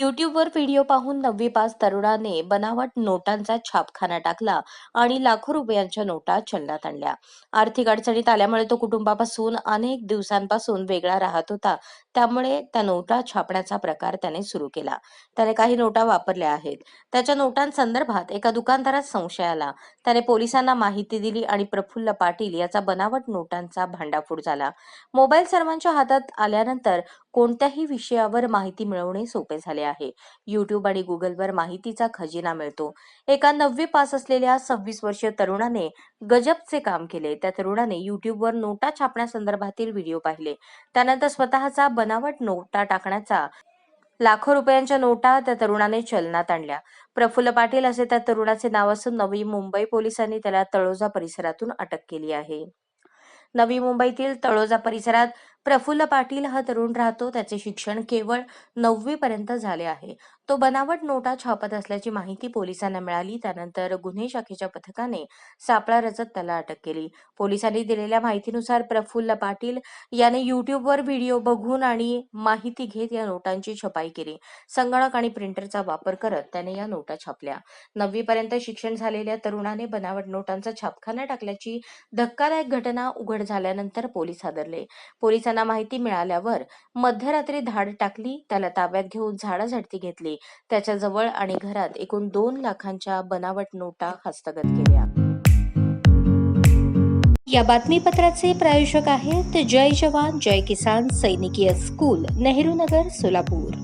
युट्यूबवर व्हिडिओ पाहून नववी पास तरुणाने बनावट नोटांचा छापखाना टाकला आणि लाखो रुपयांच्या नोटा चलनात आणल्या. आर्थिक अडचणीत आल्यामुळे तो कुटुंबापासून अनेक दिवसांपासून वेगळा राहत होता. त्यामुळे त्या नोटा छापण्याचा प्रकार त्याने सुरू केला. त्याने काही नोटा वापरल्या आहेत. त्याच्या नोटांसंदर्भात एका दुकानदारात संशय आला. त्याने पोलिसांना माहिती दिली आणि प्रफुल्ल पाटील याचा बनावट नोटांचा भांडाफोड झाला. मोबाईल सर्वांच्या हातात आल्यानंतर कोणत्याही विषयावर माहिती मिळवणे सोपे झाले आहे. युट्यूब आणि गुगलवर माहितीचा खजिना मिळतो. एका नववी पास असलेल्या सव्वीस वर्षीय तरुणाने गजबचे काम केले. त्या तरुणाने युट्यूबवर नोटा छापण्यासंदर्भातील व्हिडिओ पाहिले. त्यानंतर स्वतःचा बनावट नोटा टाकण्याचा लाखो रुपयांच्या नोटा त्या तरुणाने चलनात आणल्या. प्रफुल्ल पाटील असे त्या तरुणाचे नाव असून नवी मुंबई पोलिसांनी त्याला तळोजा परिसरातून अटक केली आहे. नवी मुंबईतील तळोजा परिसरात प्रफुल्ल पाटील हा तरुण राहतो. त्याचे शिक्षण केवळ नववी पर्यंत झाले आहे. तो बनावट नोटा छापत असल्याची माहिती पोलिसांना मिळाली. त्यानंतर गुन्हे शाखेच्या पथकाने सापळा रचत त्याला अटक केली. पोलिसांनी दिलेल्या माहितीनुसार प्रफुल्ल पाटील याने युट्यूबवर व्हिडिओ बघून आणि माहिती घेत या नोटांची छपाई केली. संगणक आणि प्रिंटरचा वापर करत त्याने या नोटा छापल्या. नववी पर्यंत शिक्षण झालेल्या तरुणाने बनावट नोटांचा छापखाना टाकल्याची धक्कादायक घटना उघड झाल्यानंतर पोलीस हादरले. पोलिसांनी माहिती मिळाल्यावर मध्यरात्री धाड टाकली त्याला ताब्यात घेऊन झाडाझडती घेतली. त्याच्याजवळ आणि घरात एकूण दोन लाखांच्या बनावट नोटा हस्तगत केल्या. या बातमीपत्राचे प्रायोजक आहेत जय जवान जय किसान सैनिकीय स्कूल नेहरू नगर सोलापूर.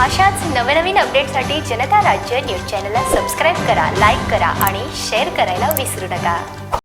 अशाच नवनवीन अपडेटसाठी जनता राज्य न्यूज चॅनलला सबस्क्राईब करा लाईक करा आणि शेअर करायला विसरू नका.